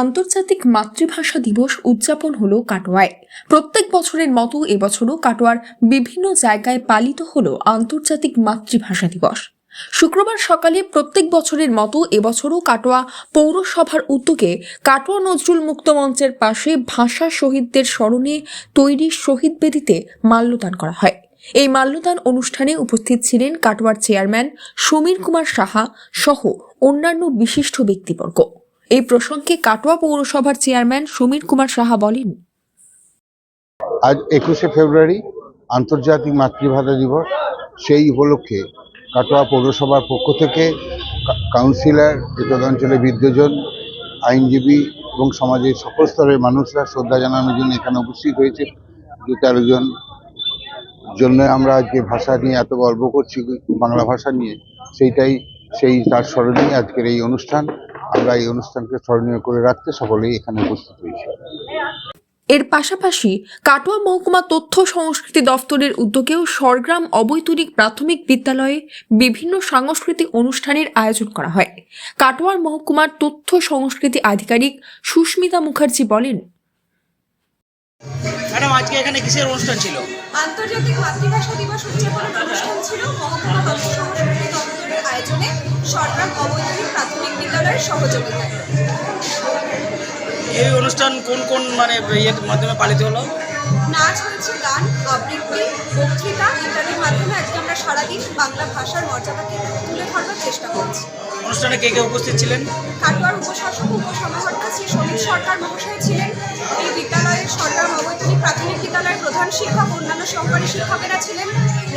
আন্তর্জাতিক মাতৃভাষা দিবস উদযাপন হলো কাটোয়ায়। প্রত্যেক বছরের মতো এবছরও কাটোয়ার বিভিন্ন জায়গায় পালিত হলো আন্তর্জাতিক মাতৃভাষা দিবস। শুক্রবার সকালে প্রত্যেক বছরের মতো এবছরও কাটোয়া পৌরসভার উদ্যোগে কাটোয়া নজরুল মুক্ত মঞ্চের পাশে ভাষা শহীদদের স্মরণে তৈরি শহীদ বেদিতে মাল্যদান করা হয়। এই মাল্যদান অনুষ্ঠানে উপস্থিত ছিলেন কাটোয়ার চেয়ারম্যান সমীর কুমার সাহা সহ অন্যান্য বিশিষ্ট ব্যক্তিবর্গ। এই প্রসঙ্গে কাটোয়া পৌরসভার চেয়ারম্যান সমীর কুমার সাহা বলেন, আজ একুশে ফেব্রুয়ারি আন্তর্জাতিক মাতৃভাষা দিবস। সেই উপলক্ষে কাটোয়া পৌরসভার পক্ষ থেকে কাউন্সিলর এতদ অঞ্চলের বিদ্যজন, আইনজীবী এবং সমাজের সকল স্তরের মানুষরা শ্রদ্ধা জানানোর জন্য এখানে উপস্থিত হয়েছে। দু তেরো জন জন্য আমরা যে ভাষা নিয়ে এত গর্ব করছি, বাংলা ভাষা নিয়ে। সেইটাই, সেই তার স্মরণে আজকের এই অনুষ্ঠান। আমরা এই অনুষ্ঠানকে স্মরণীয় করে রাখতে সকলেই এখানে উপস্থিত হয়েছি। এর পাশাপাশি কাটোয়া মহকুমা তথ্য সংস্কৃতি দফতরের উদ্যোগেও সরগ্রাম অবৈতনিক প্রাথমিক বিদ্যালয়ে বিভিন্ন সাংস্কৃতিক অনুষ্ঠানের আয়োজন করা হয়। কাটোয়ার মহকুমার তথ্য সংস্কৃতি আধিকারিক সুস্মিতা মুখার্জি বলেন ম্যাডাম আজকে এখানে কিসের অনুষ্ঠান ছিল? আন্তর্জাতিক মাতৃভাষা দিবস উদযাপনের অনুষ্ঠান ছিল মহকুমা তথ্য সংস্কৃতি দপ্তরের আয়োজনে সরকার বিদ্যালয়ের সহযোগিতায়। এই অনুষ্ঠান কোন কোন মানে ইয়ের মাধ্যমে পালিত হলো? নাচ হয়েছে গান আবৃত্তি বক্তৃতা ইত্যাদির মাধ্যমে আজকে আমরা সারাদিন বাংলা ভাষার মর্যাদাকে তুলে ধরবার চেষ্টা করছি। অনুষ্ঠানে কে কে উপস্থিত ছিলেন? কাটোয়ার উপশাসক উপসমাহর্তা শ্রী সমীর সরকার মহাশয় ছিলেন। এই বিদ্যালয়ের সরকার অবৈতনিক প্রাথমিক বিদ্যালয়ের প্রধান শিক্ষক অন্যান্য সহকারী শিক্ষকেরা ছিলেন।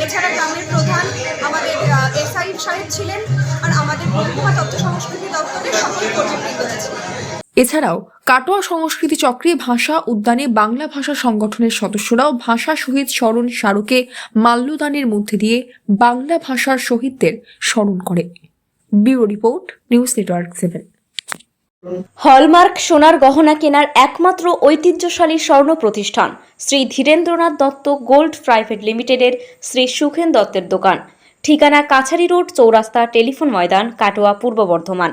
এছাড়া গ্রামের প্রধান আমাদের এসআই সাহেব ছিলেন। আর আমাদের মহকুমা তথ্য সংস্কৃতি এছাড়াও কাটোয়া সংস্কৃতি চক্রে ভাষা উদ্যানে বাংলা ভাষা সংগঠনের সদস্যরাও ভাষা শহীদ স্মরণ স্মারকে মাল্যদানের মধ্যে দিয়ে বাংলা ভাষার শহীদদের স্মরণ করে। Bureau report, news network seven. Hallmark সোনার গহনা কেনার একমাত্র ঐতিহ্যশালী স্বর্ণ প্রতিষ্ঠান শ্রী ধীরেন্দ্রনাথ দত্ত গোল্ড প্রাইভেট লিমিটেডের শ্রী সুখেন দত্তের দোকান। ঠিকানা কাছারি রোড, চৌরাস্তা টেলিফোন ময়দান, কাটোয়া, পূর্ব বর্ধমান।